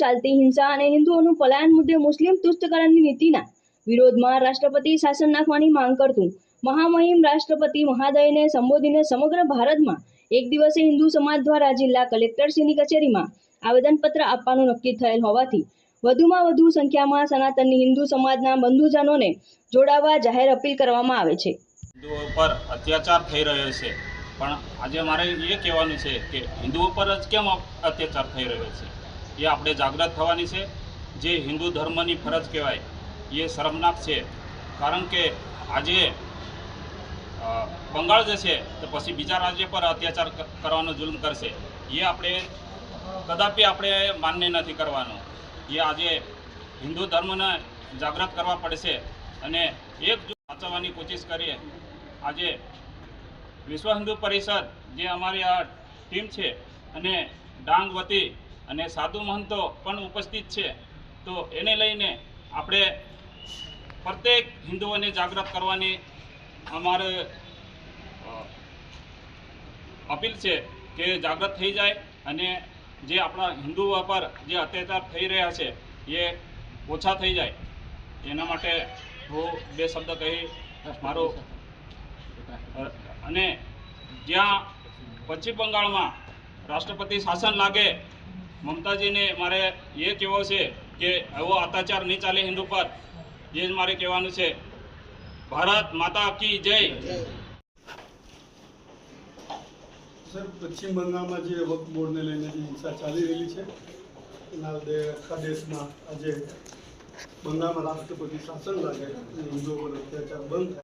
ચાલતી હિંસા અને હિન્દુઓનું પલાયન મુદ્દે મુસ્લિમ તુષ્ટકરણની નીતિના વિરોધમાં રાષ્ટ્રપતિ શાસન નાખવાની માંગ કરતું મહામહિમ રાષ્ટ્રપતિ મહાદયને સંબોધીને સમગ્ર ભારતમાં એક દિવસે હિન્દુ સમાજ દ્વારા જિલ્લા કલેક્ટરશ્રીની કચેરીમાં આવેદનપત્ર આપવાનું નક્કી થયેલ હોવાથી વધુમાં વધુ સંખ્યામાં સનાતનની હિન્દુ સમાજના બંધુજનોને જોડાવા જાહેર અપીલ કરવામાં આવે છે. હિન્દુઓ પર અત્યાચાર થઈ રહ્યો છે. પણ આજે મારે એ કહેવાનું છે કે હિન્દુઓ પર જ કેમ અત્યાચાર થઈ રહ્યો છે? એ આપણે જાગૃત થવાની છે. જે હિન્દુ ધર્મની ફરજ કહેવાય, એ શરમનાક છે. કારણ કે આજે બંગાળ જશે તો પછી બીજા રાજ્ય પર અત્યાચાર કરવાનો જુલ્મ કરશે. એ આપણે કદાપી આપણે માન્ય નથી કરવાનું. એ આજે હિન્દુ ધર્મને જાગૃત કરવા પડશે અને એક સાચવવાની કોશિશ કરીએ. આજે વિશ્વ હિન્દુ પરિષદ જે અમારી આ ટીમ છે અને ડાંગ વતી અને સાધુ મહંતો પણ ઉપસ્થિત છે. તો એને લઈને આપણે પ્રત્યેક હિન્દુઓને જાગૃત કરવાની અમારે અપીલ છે કે જાગૃત થઈ જાય અને જે આપણા હિન્દુઓ પર જે અત્યાચાર થઈ રહ્યા છે એ ઓછા થઈ જાય. એના માટે હું બે શબ્દ કહી મારો અને જ્યાં પશ્ચિમ બંગાળમાં રાષ્ટ્રપતિ શાસન લાગે મમતાજીને મારે એ કહેવો છે કે એવો અત્યાચાર નહીં ચાલે હિન્દુ પર. એ જ મારે કહેવાનું છે. ભારત માતા કી જય. સર, પશ્ચિમ બંગાળમાં જે વક્ફ બોર્ડને લઈને જે હિંસા ચાલી રહેલી છે, એના લીધે આખા દેશમાં આજે બંગાળમાં રાષ્ટ્રપતિ શાસન લાગે હિન્દુઓ અત્યાચાર બંધ